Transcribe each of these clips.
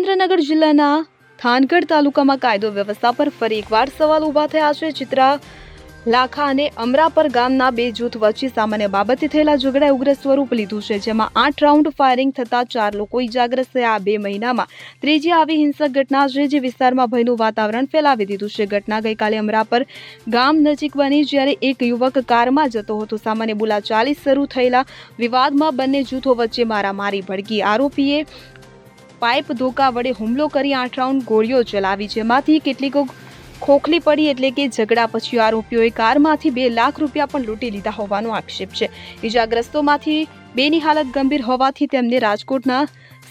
સુરેન્દ્રનગર જિલ્લાના થાનગઢ તાલુકામાં કાયદો વ્યવસ્થા પર ફરી એકવાર સવાલ ઊભા થયા છે. ચિત્રા લાખા અને અમરાપર ગામના બે જૂથ વચ્ચે સામાન્ય બાબતે થયેલા ઝઘડાએ ઉગ્ર સ્વરૂપ લીધું છે, જેમાં આઠ રાઉન્ડ ફાયરિંગ થતા ચાર લોકો ઇજાગ્રસ્ત થયા. બે મહિનામાં ત્રીજી આવી હિંસક ઘટના છે, જે વિસ્તારમાં ભયનું વાતાવરણ ફેલાવી દીધું છે. ઘટના ગઈકાલે અમરાપર ગામ નજીક બની, જ્યારે એક યુવક કારમાં જતો હતો. સામાન્ય બોલાચાલી શરૂ થયેલા વિવાદમાં બંને જૂથો વચ્ચે મારામારી ભડકી. આરોપીએ પાઇપ ધોકા વડે હુમલો કરી આઠ રાઉન્ડ ગોળીઓ ચલાવી જેમાંથી કેટલીક ખોખલી પડી એટલે કે ઝઘડા પછી આરોપીઓએ કારમાંથી બે લાખ રૂપિયા પણ લૂંટી લીધા હોવાનો આક્ષેપ છે. ઇજાગ્રસ્તોમાંથી બેની હાલત ગંભીર હોવાથી તેમને રાજકોટના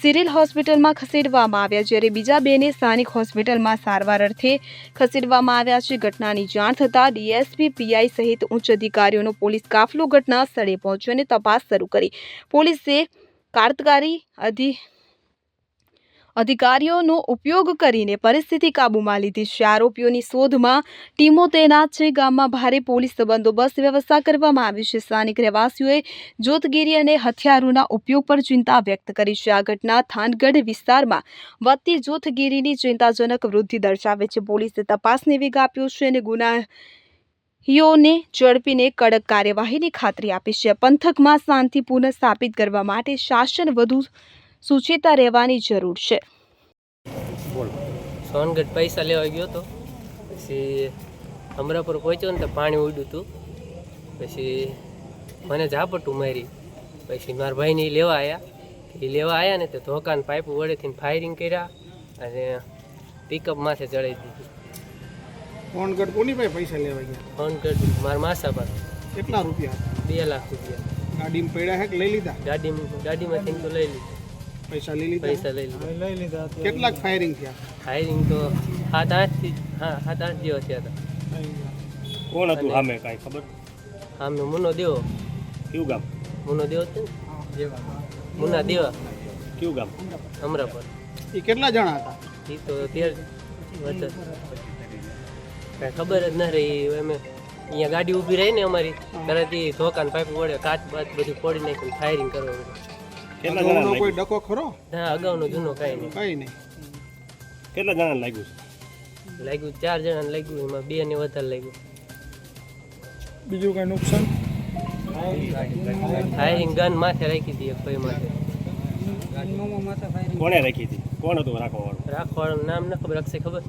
સિરિલ હોસ્પિટલમાં ખસેડવામાં આવ્યા, જ્યારે બીજા બેને સ્થાનિક હોસ્પિટલમાં સારવાર અર્થે ખસેડવામાં આવ્યા છે. ઘટનાની જાણ થતાં ડીએસપી પીઆઈ સહિત ઉચ્ચ અધિકારીઓનો પોલીસ કાફલો ઘટના સ્થળે પહોંચ્યો અને તપાસ શરૂ કરી. પોલીસે કારતકારી અધિ અધિકારીઓનો ઉપયોગ કરીને પરિસ્થિતિ કાબૂમાં લીધી. છે આરોપીઓની શોધમાં ટીમો તૈનાત છે. ગામમાં ભારે પોલીસ બંદોબસ્ત વ્યવસ્થા કરવામાં આવી છે. સ્થાનિક રહેવાસીઓએ જોતગીરી અને હથિયારોના ઉપયોગ પર ચિંતા વ્યક્ત કરી છે. આ ઘટના થાનગઢ વિસ્તારમાં વધતી જોથગીરીની ચિંતાજનક વૃદ્ધિ દર્શાવે છે. પોલીસે તપાસને વેગ આપ્યો છે અને ગુના યોને ઝડપીને કડક કાર્યવાહીની ખાતરી આપી છે. પંથકમાં શાંતિ પુનઃ સ્થાપિત કરવા માટે શાસન વધુ સુચેતા રહેવાની જરૂર છે. સોનગઢ પૈસા લેવા ગયો હતો પછી અમરાપુર પહોંચ્યો ને તો પાણી ઉડ્યું હતું પછી મને ઝાપટું મારી. પછી મારા ભાઈને એ લેવા આવ્યા એ લેવા આવ્યા ને તો ધોકાન પાઇપ વડેથી ફાયરિંગ કર્યા અને પિકઅપ માથે ચડાવી દીધી. ફોનગઢ કોની પાસે પૈસા લેવા ગયા? સોનગઢ મારા માસા પાસે. કેટલા રૂપિયા બે લાખ રૂપિયા. ગાડીમાં પડ્યા હે કે લઈ લીધા? ગાડીમાં ગાડીમાંથી તો લઈ લીધી. પૈસા લઈ લીધા? પૈસા લઈ લીધા. કેટલાક ફાયરિંગ થયા? ફાયરિંગ તો સાત આઠ હા સાત આઠ જેવા થયા હતા. કોણ હતું સામે કાંઈ ખબર? સામે મુનો દેવો. કયું ગામ? મુનો દેવો છે ને? મુના દેવા. કયું ગામ? અમરાપર. એ કેટલા જણા હતા? એ તો તેર વચ્ચે. કાંઈ ખબર જ ના રહી અમે અહીંયા ગાડી ઊભી રહી ને અમારી. તરત એ ધોકાન પાઇપ વડે કાચ બાચ બધું ફોડી નાખ્યું ફાયરિંગ કરવા. કેટલા જણા લાગ્યું કોઈ ડકો ખરો? ના અગાઉનો જૂનો કાંઈ નહીં. કઈ નહીં. કેટલા જણા લાગ્યું છે? લાગ્યું ચાર જણા લાગ્યું એમાં બે ને વધારે લાગ્યું. બીજું કઈ નુકસાન? ફાયરિંગ ગન માથે રાખી હતી એક ભાઈ માથે. કોણે રાખી હતી? કોણ હતું રાખવાવાળું? રાખવાનું નામ ન ખબર રાખશે ખબર?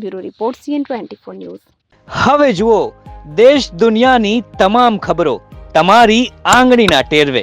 Bureau report CN twenty four news. હવે જુઓ દેશ દુનિયાની તમામ ખબરો તમારી આંગળીના ટેરવે.